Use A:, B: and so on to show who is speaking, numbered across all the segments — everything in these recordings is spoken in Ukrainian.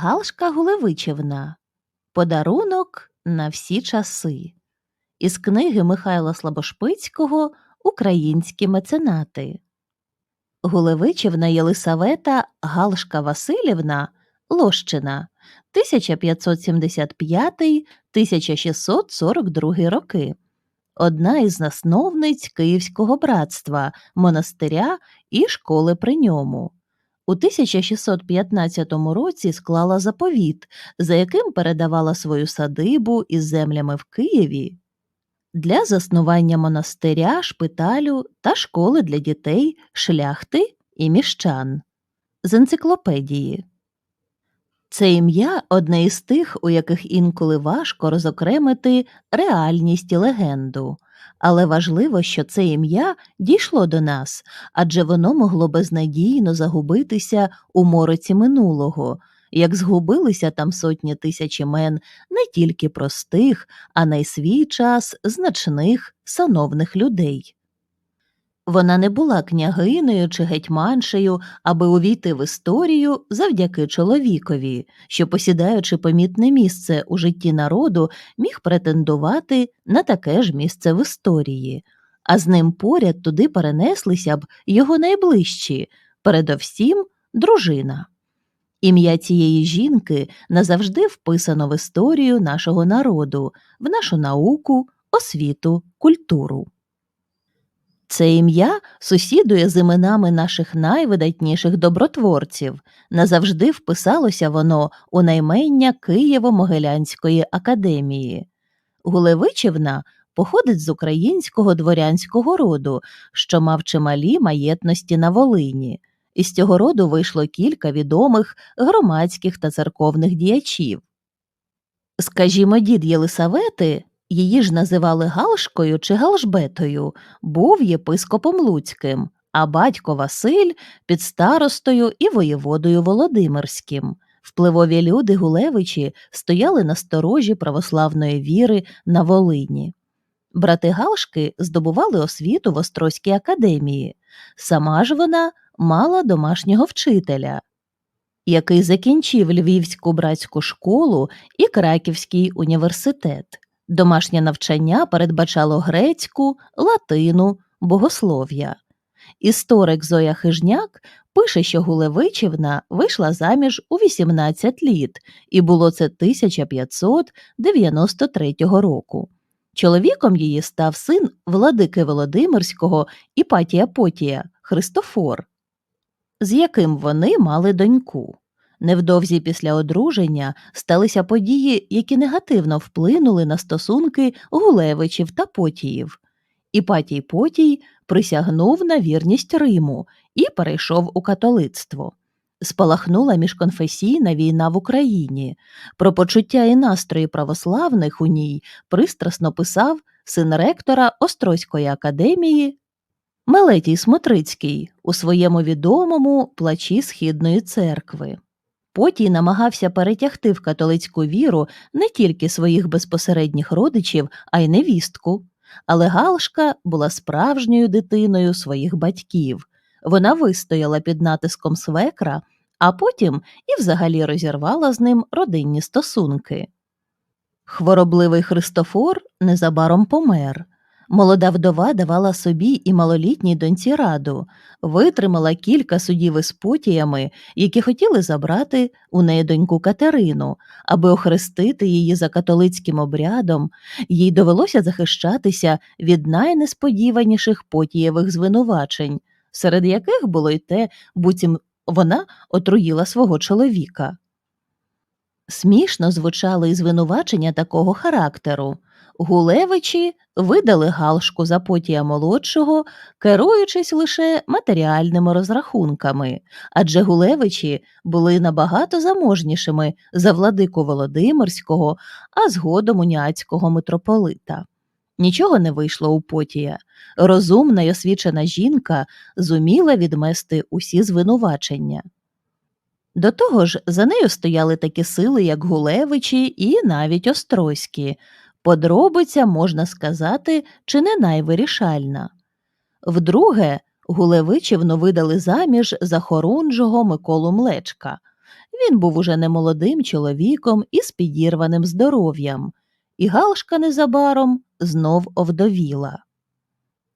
A: Галшка Гулевичівна Подарунок на всі часи. Із книги Михайла Слабошпицького Українські меценати. Гулевичівна Єлисавета Галшка Васильівна Лощина 1575-1642 роки. Одна із засновниць Київського братства, монастиря і школи при ньому. У 1615 році склала заповіт, за яким передавала свою садибу із землями в Києві. Для заснування монастиря, шпиталю та школи для дітей, шляхти і міщан. З енциклопедії. Це ім'я одне із тих, у яких інколи важко розокремити реальність і легенду, але важливо, що це ім'я дійшло до нас, адже воно могло безнадійно загубитися у мороці минулого, як згубилися там сотні тисяч імен не тільки простих, а на й свій час значних сановних людей. Вона не була княгинею чи гетьманшею, аби увійти в історію завдяки чоловікові, що, посідаючи помітне місце у житті народу, міг претендувати на таке ж місце в історії, а з ним поряд туди перенеслися б його найближчі, передовсім дружина. Ім'я цієї жінки назавжди вписано в історію нашого народу, в нашу науку, освіту, культуру. Це ім'я сусідує з іменами наших найвидатніших добротворців, назавжди вписалося воно у наймення Києво-Могилянської академії. Гулевичівна походить з українського дворянського роду, що мав чималі маєтності на Волині. Із цього роду вийшло кілька відомих громадських та церковних діячів. Скажімо, дід Єлисавети її ж називали Галшкою чи Галжбетою, був єпископом Луцьким, а батько Василь під старостою і воєводою Володимирським. Впливові люди Гулевичі стояли на сторожі православної віри на Волині. Брати Галшки здобували освіту в Острозькій академії. Сама ж вона мала домашнього вчителя, який закінчив Львівську братську школу і Краківський університет. Домашнє навчання передбачало грецьку, латину, богослов'я. Історик Зоя Хижняк пише, що Гулевичівна вийшла заміж у 18 літ, і було це 1593 року. Чоловіком її став син владики Володимирського Іпатія Потія Христофор, з яким вони мали доньку. Невдовзі після одруження сталися події, які негативно вплинули на стосунки Гулевичів та Потіїв. Іпатій Потій присягнув на вірність Риму і перейшов у католицтво. Спалахнула міжконфесійна війна в Україні. Про почуття і настрої православних у ній пристрасно писав син ректора Острозької академії Мелетій Смотрицький у своєму відомому плачі Східної церкви. Потій намагався перетягти в католицьку віру не тільки своїх безпосередніх родичів, а й невістку. Але Галшка була справжньою дитиною своїх батьків. Вона вистояла під натиском свекра, а потім і взагалі розірвала з ним родинні стосунки. Хворобливий Христофор незабаром помер. Молода вдова давала собі і малолітній доньці раду, витримала кілька судів із потіями, які хотіли забрати у неї доньку Катерину, аби охрестити її за католицьким обрядом, їй довелося захищатися від найнесподіваніших потієвих звинувачень, серед яких було й те, буцім вона отруїла свого чоловіка. Смішно звучали й звинувачення такого характеру. Гулевичі видали галшку за потія молодшого, керуючись лише матеріальними розрахунками, адже Гулевичі були набагато заможнішими за владику Володимирського, а згодом уняцького митрополита. Нічого не вийшло у потія. Розумна й освічена жінка зуміла відмести усі звинувачення. До того ж, за нею стояли такі сили, як Гулевичі і навіть Острозькі. Подробиця, можна сказати, чи не найвирішальна. Вдруге, Гулевичівну видали заміж за хорунжого Миколу Млечка. Він був уже немолодим чоловіком із підірваним здоров'ям, і Галшка незабаром знов овдовіла.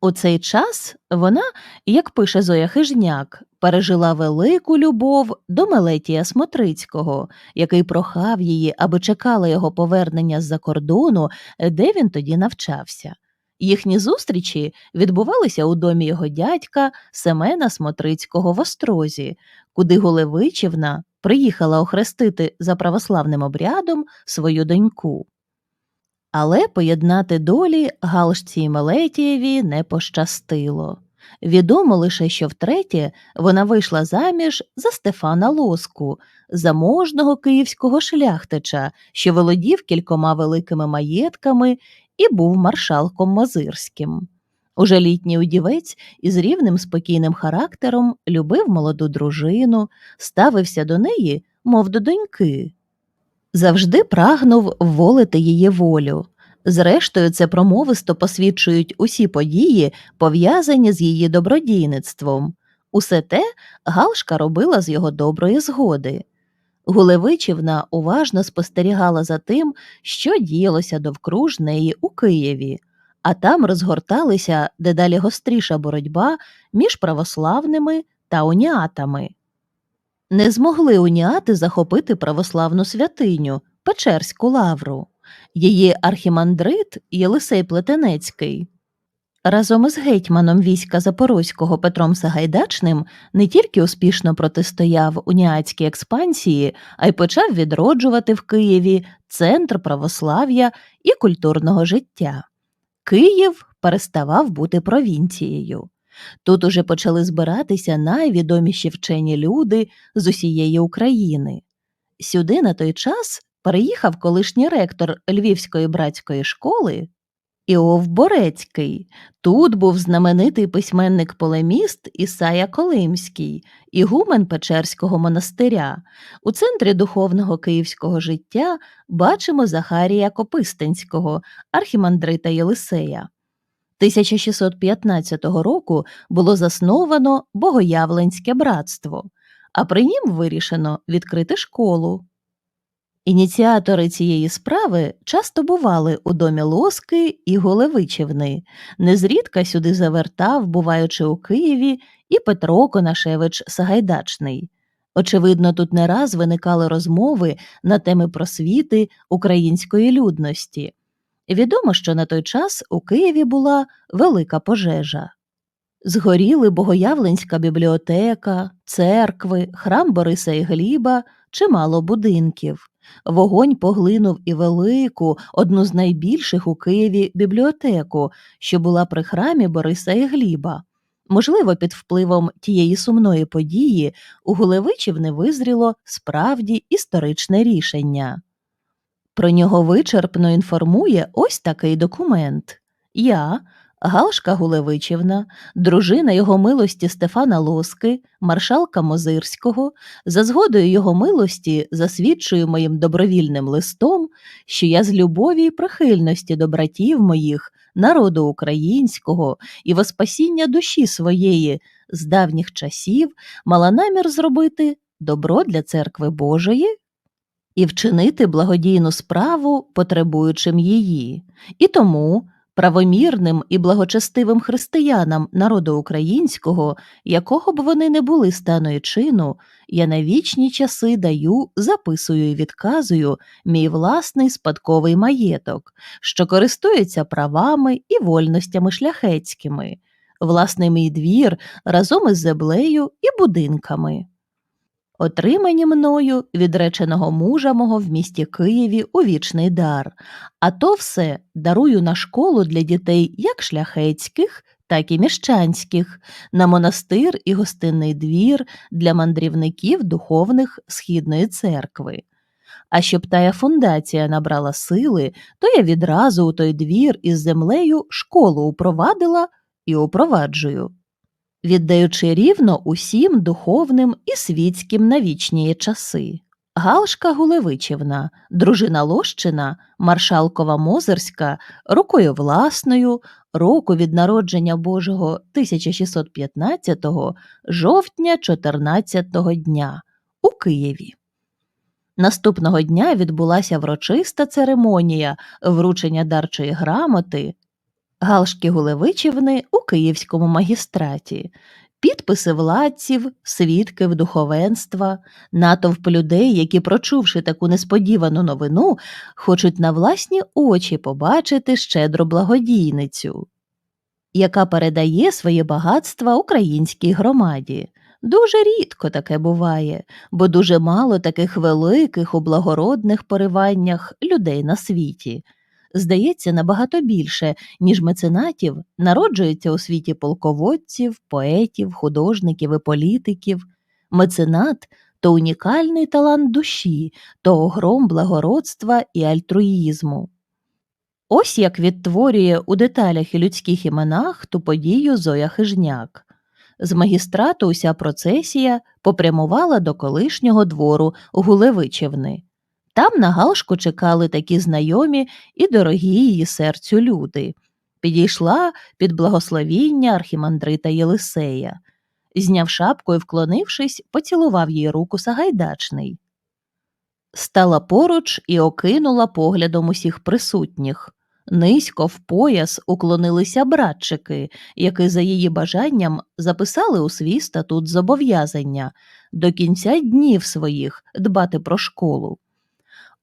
A: У цей час вона, як пише Зоя Хижняк, пережила велику любов до Мелетія Смотрицького, який прохав її, аби чекала його повернення з-за кордону, де він тоді навчався. Їхні зустрічі відбувалися у домі його дядька Семена Смотрицького в Острозі, куди Голевичівна приїхала охрестити за православним обрядом свою доньку. Але поєднати долі Галшці і Мелетієві не пощастило. Відомо лише, що втретє вона вийшла заміж за Стефана Лоску, заможного київського шляхтича, що володів кількома великими маєтками і був маршалком Мозирським. Уже літній удівець із рівним спокійним характером любив молоду дружину, ставився до неї, мов до доньки. Завжди прагнув волити її волю. Зрештою, це промовисто посвідчують усі події, пов'язані з її добродійництвом. Усе те Галшка робила з його доброї згоди. Гулевичівна уважно спостерігала за тим, що діялося довкруж неї у Києві, а там розгорталася дедалі гостріша боротьба між православними та уніатами. Не змогли уніати захопити православну святиню Печерську лавру. Її архімандрит Єлисей Плетенецький разом із гетьманом війська Запорозького Петром Сагайдачним не тільки успішно протистояв уніатській експансії, а й почав відроджувати в Києві центр православ'я і культурного життя. Київ переставав бути провінцією. Тут уже почали збиратися найвідоміші вчені люди з усієї України. Сюди на той час переїхав колишній ректор Львівської братської школи Іов Борецький. Тут був знаменитий письменник полеміст Ісая Колимський, ігумен Печерського монастиря. У центрі духовного київського життя бачимо Захарія Копистинського, архімандрита Єлисея. 1615 року було засновано Богоявленське братство, а при нім вирішено відкрити школу. Ініціатори цієї справи часто бували у домі Лоски і Голевичівни. Незрідка сюди завертав, буваючи у Києві, і Петро Конашевич Сагайдачний. Очевидно, тут не раз виникали розмови на теми просвіти української людності. Відомо, що на той час у Києві була велика пожежа. Згоріли Богоявленська бібліотека, церкви, храм Бориса і Гліба, чимало будинків. Вогонь поглинув і велику, одну з найбільших у Києві бібліотеку, що була при храмі Бориса і Гліба. Можливо, під впливом тієї сумної події у Гулевичів не визріло справді історичне рішення. Про нього вичерпно інформує ось такий документ. Я, Галшка Гулевичівна, дружина його милості Стефана Лоски, маршалка Мозирського, за згодою його милості засвідчую моїм добровільним листом, що я з любові й прихильності до братів моїх, народу українського і во спасіння душі своєї з давніх часів мала намір зробити добро для церкви Божої і вчинити благодійну справу потребуючим її. І тому правомірним і благочестивим християнам народу українського, якого б вони не були стану і чину, я на вічні часи даю, записую і відказую мій власний спадковий маєток, що користується правами і вольностями шляхетськими, власний мій двір разом із землею і будинками отримані мною відреченого мужа мого в місті Києві у вічний дар, а то все дарую на школу для дітей як шляхетських, так і міщанських, на монастир і гостинний двір для мандрівників духовних Східної церкви. А щоб тая фундація набрала сили, то я відразу у той двір із землею школу упровадила і упроваджую віддаючи рівно усім духовним і світським на вічні часи. Галшка Гулевичівна, дружина Лощина, маршалкова Мозерська, рукою власною, року від народження Божого 1615 жовтня 14-го дня у Києві. Наступного дня відбулася врочиста церемонія вручення дарчої грамоти Галшки Гулевичівни у Київському магістраті, підписи владців, свідків духовенства, натовп людей, які, прочувши таку несподівану новину, хочуть на власні очі побачити щедру благодійницю, яка передає своє багатства українській громаді. Дуже рідко таке буває, бо дуже мало таких великих у благородних пориваннях людей на світі. Здається, набагато більше, ніж меценатів, народжується у світі полководців, поетів, художників і політиків. Меценат то унікальний талант душі, то огром благородства і альтруїзму. Ось як відтворює у деталях і людських іменах ту подію Зоя Хижняк. З магістрату уся процесія попрямувала до колишнього двору Гулевичівни. Там на галшку чекали такі знайомі і дорогі її серцю люди. Підійшла під благословіння архімандрита Єлисея. Зняв шапку і, вклонившись, поцілував їй руку Сагайдачний. Стала поруч і окинула поглядом усіх присутніх. Низько в пояс уклонилися братчики, які за її бажанням записали у свій статут зобов'язання до кінця днів своїх дбати про школу.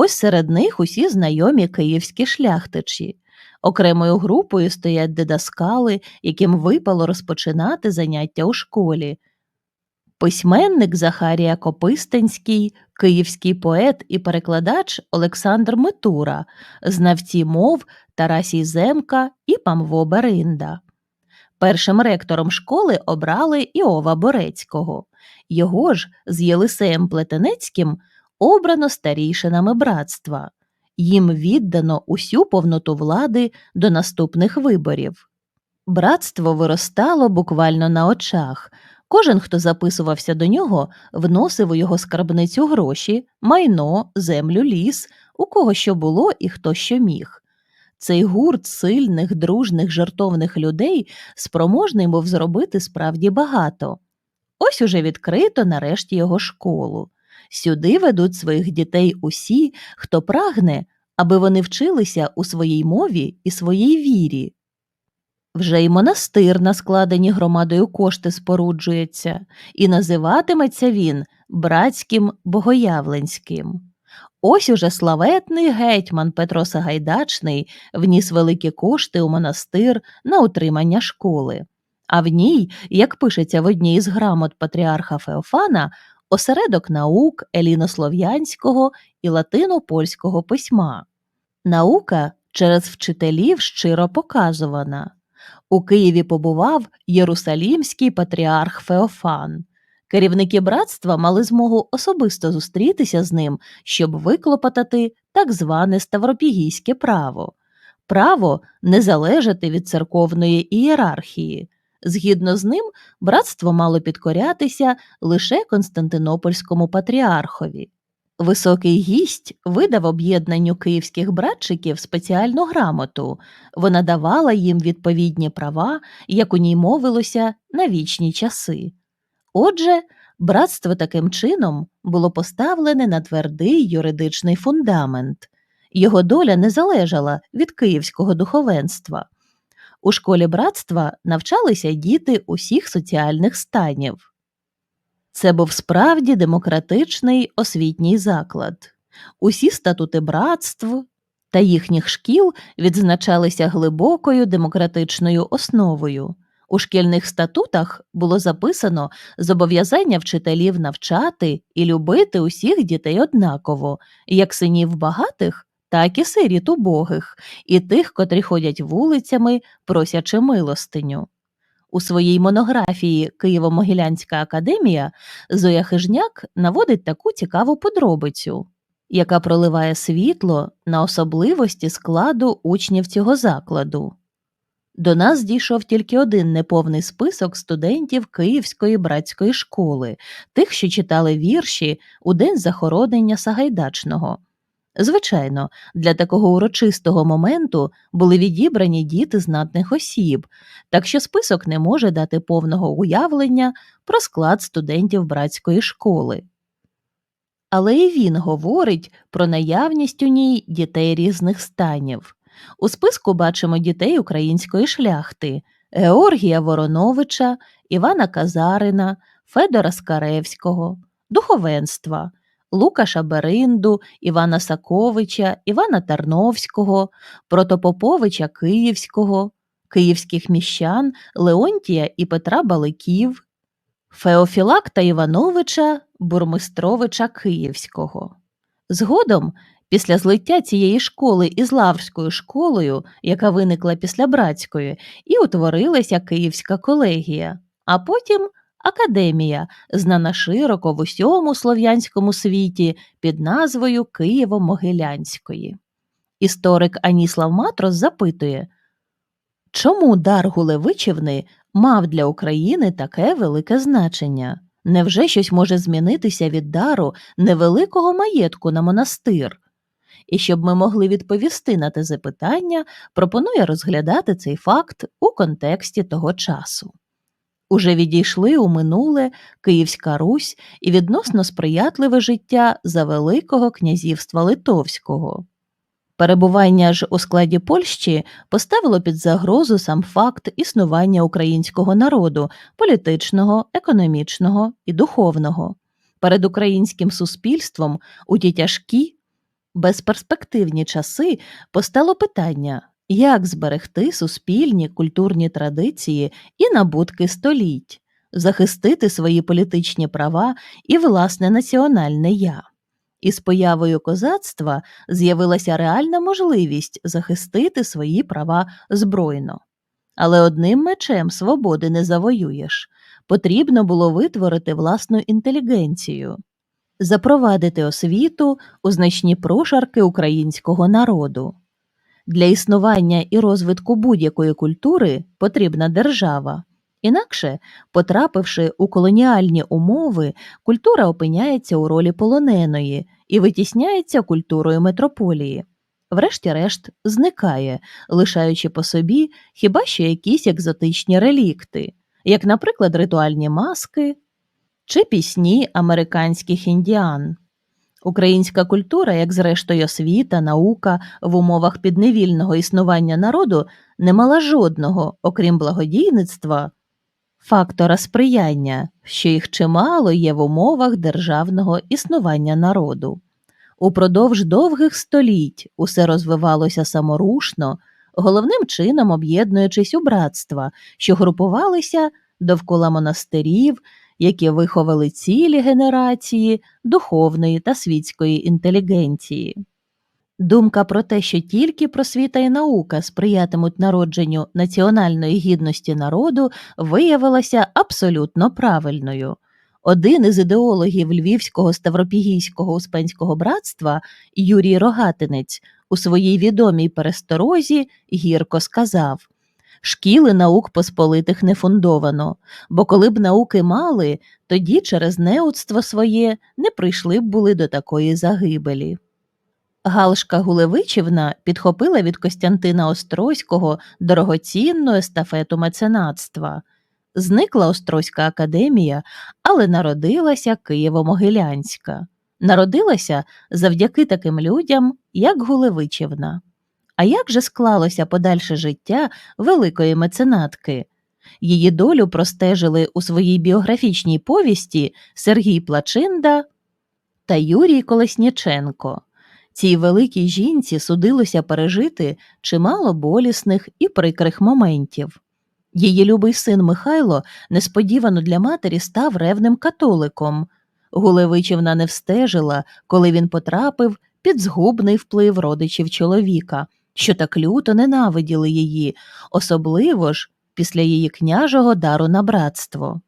A: Ось серед них усі знайомі київські шляхтичі. Окремою групою стоять дидаскали, яким випало розпочинати заняття у школі. Письменник Захарія Копистинський, київський поет і перекладач Олександр Митура, знавці мов Тарасій Земка і Памво Беринда. Першим ректором школи обрали Іова Борецького. Його ж з Єлисеєм Плетенецьким обрано старійшинами братства, їм віддано усю повноту влади до наступних виборів. Братство виростало буквально на очах. Кожен, хто записувався до нього, вносив у його скарбницю гроші, майно, землю, ліс, у кого що було і хто що міг. Цей гурт сильних, дружних, жартовних людей спроможний був зробити справді багато. Ось уже відкрито нарешті його школу. Сюди ведуть своїх дітей усі, хто прагне, аби вони вчилися у своїй мові і своїй вірі. Вже й монастир на складені громадою кошти споруджується, і називатиметься він братським богоявленським. Ось уже славетний гетьман Петро Сагайдачний вніс великі кошти у монастир на утримання школи. А в ній, як пишеться в одній із грамот патріарха Феофана, осередок наук елінослов'янського і латино-польського письма. Наука через вчителів щиро показувана. У Києві побував Єрусалімський патріарх Феофан. Керівники братства мали змогу особисто зустрітися з ним, щоб виклопотати так зване ставропігійське право право не залежати від церковної ієрархії. Згідно з ним, братство мало підкорятися лише Константинопольському патріархові. Високий гість видав об'єднанню київських братчиків спеціальну грамоту. Вона давала їм відповідні права, як у ній мовилося, на вічні часи. Отже, братство таким чином було поставлене на твердий юридичний фундамент. Його доля не залежала від київського духовенства. У школі братства навчалися діти усіх соціальних станів. Це був справді демократичний освітній заклад. Усі статути братств та їхніх шкіл відзначалися глибокою демократичною основою. У шкільних статутах було записано зобов'язання вчителів навчати і любити усіх дітей однаково, як синів багатих, так і сиріт убогих, і тих, котрі ходять вулицями, просячи милостиню. У своїй монографії Києво-Могилянська академія Зоя Хижняк наводить таку цікаву подробицю, яка проливає світло на особливості складу учнів цього закладу. До нас дійшов тільки один неповний список студентів Київської братської школи, тих, що читали вірші у день захоронення Сагайдачного. Звичайно, для такого урочистого моменту були відібрані діти знатних осіб, так що список не може дати повного уявлення про склад студентів братської школи. Але і він говорить про наявність у ній дітей різних станів. У списку бачимо дітей української шляхти Георгія Вороновича, Івана Казарина, Федора Скаревського, духовенства, Лукаша Беринду, Івана Саковича, Івана Тарновського, Протопоповича Київського, київських міщан Леонтія і Петра Баликів, Феофілакта Івановича, Бурмистровича Київського. Згодом, після злиття цієї школи із Лаврською школою, яка виникла після братської, і утворилася Київська колегія, а потім академія, знана широко в усьому слов'янському світі під назвою Києво-Могилянської. Історик Аніслав Матрос запитує, чому дар Гулевичівни мав для України таке велике значення? Невже щось може змінитися від дару невеликого маєтку на монастир? І щоб ми могли відповісти на те запитання, пропоную розглядати цей факт у контексті того часу. Уже відійшли у минуле Київська Русь і відносно сприятливе життя за Великого князівства Литовського. Перебування ж у складі Польщі поставило під загрозу сам факт існування українського народу політичного, економічного і духовного. Перед українським суспільством у ті тяжкі, безперспективні часи постало питання, як зберегти суспільні культурні традиції і набутки століть, захистити свої політичні права і власне національне я. Із появою козацтва з'явилася реальна можливість захистити свої права збройно. Але одним мечем свободи не завоюєш. Потрібно було витворити власну інтелігенцію, запровадити освіту у значні прошарки українського народу. Для існування і розвитку будь-якої культури потрібна держава. Інакше, потрапивши у колоніальні умови, культура опиняється у ролі полоненої і витісняється культурою метрополії. Врешті-решт, зникає, лишаючи по собі хіба що якісь екзотичні релікти, як, наприклад, ритуальні маски чи пісні американських індіан. Українська культура, як зрештою освіта, наука в умовах підневільного існування народу, не мала жодного, окрім благодійництва, фактора сприяння, що їх чимало є в умовах державного існування народу. Упродовж довгих століть усе розвивалося саморушно, головним чином об'єднуючись у братства, що групувалися довкола монастирів, які виховали цілі генерації духовної та світської інтелігенції. Думка про те, що тільки просвіта і наука сприятимуть народженню національної гідності народу, виявилася абсолютно правильною. Один із ідеологів Львівського Ставропігійського Успенського братства Юрій Рогатинець у своїй відомій пересторозі гірко сказав Шкіли наук посполитих не фундовано, бо коли б науки мали, тоді через неудство своє не прийшли б були до такої загибелі. Галшка Гулевичівна підхопила від Костянтина Острозького дорогоцінну естафету меценатства. Зникла Острозька академія, але народилася Києво-Могилянська. Народилася завдяки таким людям, як Гулевичівна. А як же склалося подальше життя великої меценатки? Її долю простежили у своїй біографічній повісті Сергій Плачинда та Юрій Колесніченко. Цій великій жінці судилося пережити чимало болісних і прикрих моментів. Її любий син Михайло несподівано для матері став ревним католиком. Гулевичівна не встежила, коли він потрапив під згубний вплив родичів чоловіка, що так люто ненавиділи її, особливо ж після її княжого дару на братство.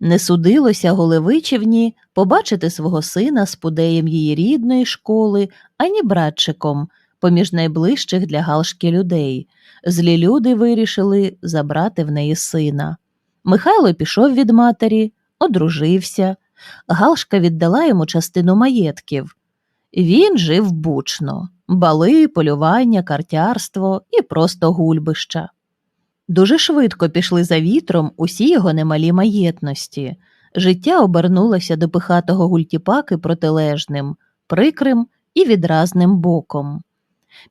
A: Не судилося Голевичівні побачити свого сина спудеєм її рідної школи, ані братчиком, поміж найближчих для Галшки людей. Злі люди вирішили забрати в неї сина. Михайло пішов від матері, одружився. Галшка віддала йому частину маєтків. Він жив бучно бали, полювання, картярство і просто гульбища. Дуже швидко пішли за вітром усі його немалі маєтності. Життя обернулося до пихатого гультіпаки протилежним, прикрим і відразним боком.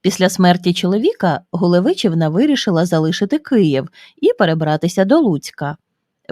A: Після смерті чоловіка Гулевичівна вирішила залишити Київ і перебратися до Луцька.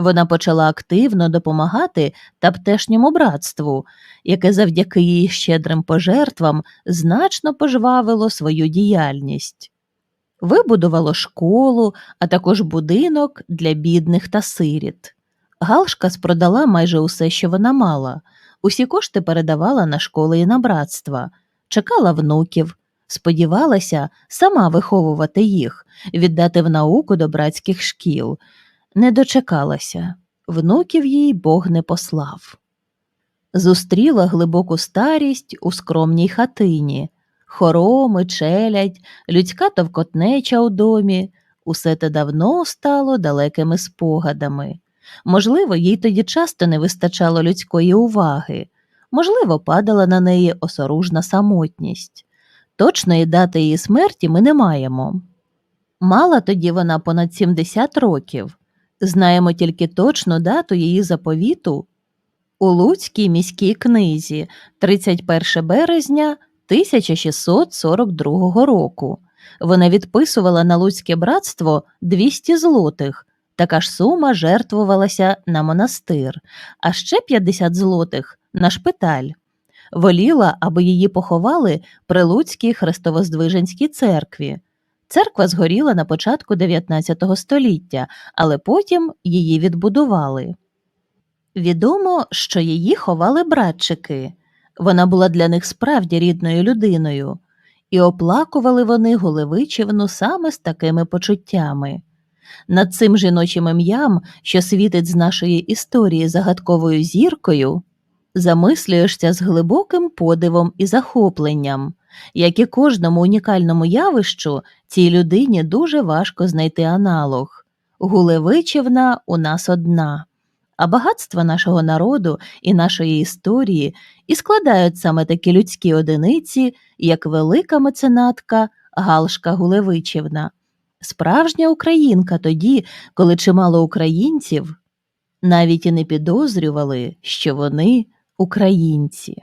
A: Вона почала активно допомагати таптешньому братству, яке завдяки її щедрим пожертвам значно пожвавило свою діяльність. Вибудувало школу, а також будинок для бідних та сиріт. Галшка спродала майже усе, що вона мала. Усі кошти передавала на школи і на братства, чекала внуків, сподівалася сама виховувати їх, віддати в науку до братських шкіл. Не дочекалася, внуків їй Бог не послав. Зустріла глибоку старість у скромній хатині, хороми, челядь, людська товкотнеча у домі, усе те давно стало далекими спогадами. Можливо, їй тоді часто не вистачало людської уваги, можливо, падала на неї осоружна самотність. Точної дати її смерті ми не маємо. Мала тоді вона понад 70 років. Знаємо тільки точну дату її заповіту у Луцькій міській книзі 31 березня 1642 року. Вона відписувала на Луцьке братство 200 злотих. Така ж сума жертвувалася на монастир, а ще 50 злотих на шпиталь. Воліла, аби її поховали при Луцькій Христовоздвиженській церкві. Церква згоріла на початку 19 століття, але потім її відбудували. Відомо, що її ховали братчики. Вона була для них справді рідною людиною, і оплакували вони Голевичівну саме з такими почуттями. Над цим жіночим ім'ям, що світить з нашої історії загадковою зіркою, замислюєшся з глибоким подивом і захопленням, як і кожному унікальному явищу, цій людині дуже важко знайти аналог. Гулевичівна у нас одна, а багатства нашого народу і нашої історії і складають саме такі людські одиниці, як велика меценатка Галшка Гулевичівна. Справжня українка тоді, коли чимало українців навіть і не підозрювали, що вони українці.